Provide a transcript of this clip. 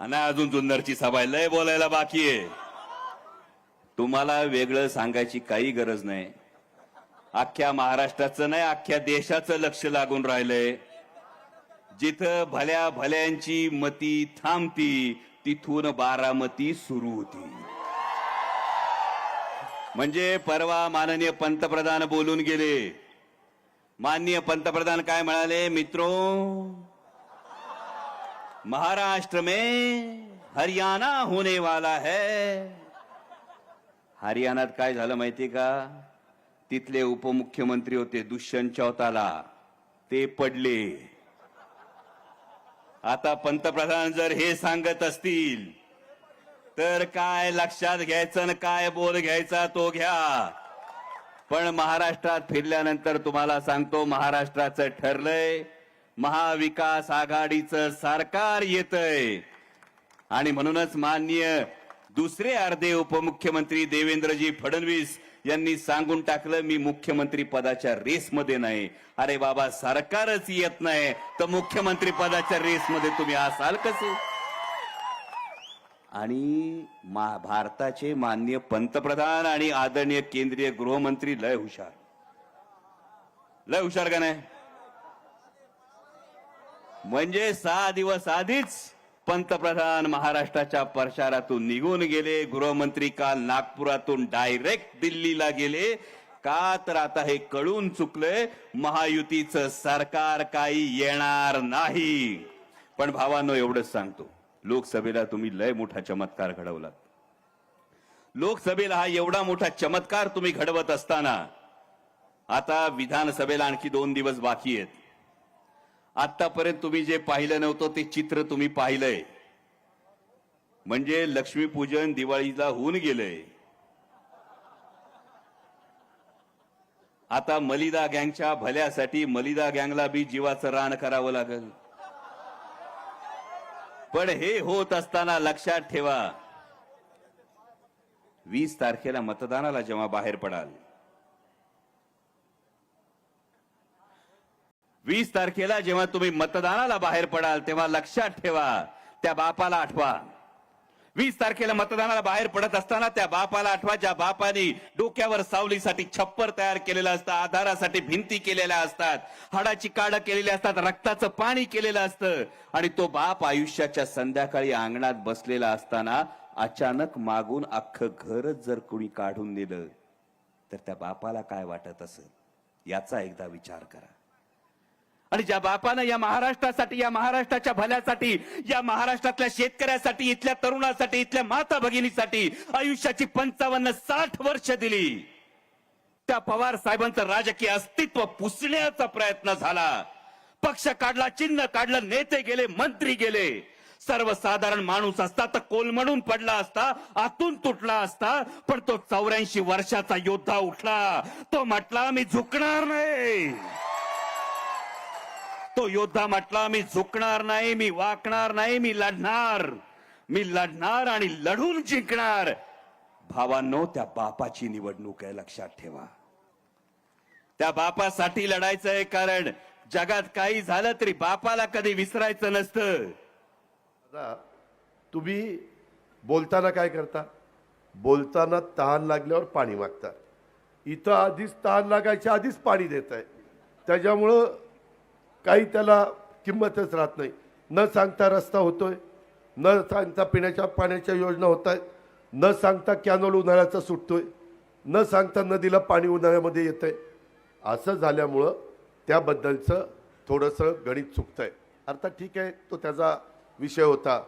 आणि अजून जुन्नरची सभा लय बोलायला बाकी आहे. तुम्हाला वेगळं सांगायची काही गरज नाही. अख्ख्या महाराष्ट्राचं नाही अख्ख्या देशाचं लक्ष लागून राहिलंय. जिथं भल्या भल्यांची मती थांबती तिथून बारामती सुरू होती. म्हणजे परवा माननीय पंतप्रधान बोलून गेले. माननीय पंतप्रधान काय म्हणाले? मित्रो महाराष्ट्र में हरियाणा होने वाला है। हरियाणात काय झालं माहिती का? तिथले उपमुख्यमंत्री होते दुष्यंत चौताला. ते पडले. आता पंतप्रधान जर हे सांगत असतील तर काय लक्षात घ्यायचं आणि काय बोल घ्यायचा तो घ्या. पण महाराष्ट्रात फिरल्यानंतर तुम्हाला सांगतो महाराष्ट्राचं ठरलंय महाविकास आघाडीचं सरकार येतंय. आणि म्हणूनच माननीय दुसरे अर्धे उपमुख्यमंत्री देवेंद्रजी फडणवीस यांनी सांगून टाकलं मी मुख्यमंत्री पदाच्या रेसमध्ये नाही. अरे बाबा सरकारच येत नाही. तर मुख्यमंत्री पदाच्या रेसमध्ये तुम्ही असाल कसे? आणि मा- भारताचे माननीय पंतप्रधान आणि आदरणीय केंद्रीय गृहमंत्री लय हुशार. लय हुशार का नाही? म्हणजे सहा दिवस आधीच पंतप्रधान महाराष्ट्राच्या प्रचारातून निघून गेले. गृहमंत्री काल नागपुरातून डायरेक्ट दिल्लीला गेले. का तर आता हे कळून चुकलंय महायुतीचं सरकार काही येणार नाही. पण भावांनो एवढंच सांगतो. लोकसभेला तुम्ही लय मोठा चमत्कार घडवलात. लोकसभेला हा एवढा मोठा चमत्कार तुम्ही घडवत असताना आता विधानसभेला आणखी दोन दिवस बाकी आहेत. आतापर्यंत तुम्ही जे पाहिलं नव्हतं ते चित्र तुम्ही पाहिलंय. म्हणजे लक्ष्मीपूजन दिवाळीला होऊन गेलंय. आता मलिदा गँगच्या भल्यासाठी मलिदा गँगला बी जीवाचं रान करावं लागेल. पण हे होत असताना लक्षात ठेवा. वीस तारखेला मतदानाला जेव्हा बाहेर पडाल वीस तारखेला जेव्हा तुम्ही मतदानाला बाहेर पडाल तेव्हा लक्षात ठेवा त्या बापाला आठवा. वीस तारखेला मतदानाला बाहेर पडत असताना त्या बापाला आठवा ज्या बापाने डोक्यावर सावलीसाठी छप्पर तयार केलेलं असतं आधारासाठी भिंती केलेल्या असतात हाडाची काढ केलेली असतात रक्ताचं पाणी केलेलं असतं आणि तो बाप आयुष्याच्या संध्याकाळी अंगणात बसलेला असताना अचानक मागून अख्खं घरच जर कोणी काढून दिलं तर त्या बापाला काय वाटत असेल? याचा एकदा विचार करा. आणि ज्या बापानं या महाराष्ट्रासाठी या महाराष्ट्राच्या भल्यासाठी या महाराष्ट्रातल्या शेतकऱ्यासाठी इथल्या तरुणासाठी इथल्या माता भगिनीसाठी आयुष्याची पंचावन्न साठ वर्ष दिली. त्या पवार साहेबांचं राजकीय अस्तित्व पुसण्याचा प्रयत्न झाला. पक्ष काढला चिन्ह काढलं नेते गेले मंत्री गेले. सर्वसाधारण माणूस असता तर कोलमडून पडला असता आतून तुटला असता पण तो चौऱ्याऐंशी वर्षाचा योद्धा उठला. तो म्हटला मी झुकणार नाही. तो योद्धा म्हटला मी झुकणार नाही मी वाकणार नाही मी लढणार. मी लढणार आणि लढून जिंकणार. भावांनो त्या बापाची निवडणूक आहे लक्षात ठेवा. त्या बापासाठी लढायचंय कारण जगात काही झालं तरी बापाला कधी विसरायचं नसतं. तुम्ही बोलताना काय करता? बोलताना तहान लागल्यावर पाणी मागता. इथं आधीच तहान लागायच्या आधीच पाणी देत आहे त्याच्यामुळं काही त्याला किंमतच राहत नाही. न सांगता रस्ता होतोय न सांगता पिण्याच्या पाण्याच्या योजना होत आहेत न सांगता कॅनोल उन्हाळ्याचा सुटतोय न सांगता नदीला पाणी उन्हाळ्यामध्ये येत आहे असं झाल्यामुळं त्याबद्दलचं थोडंसं गणित आहे अर्थात ठीक आहे तो त्याचा विषय होता.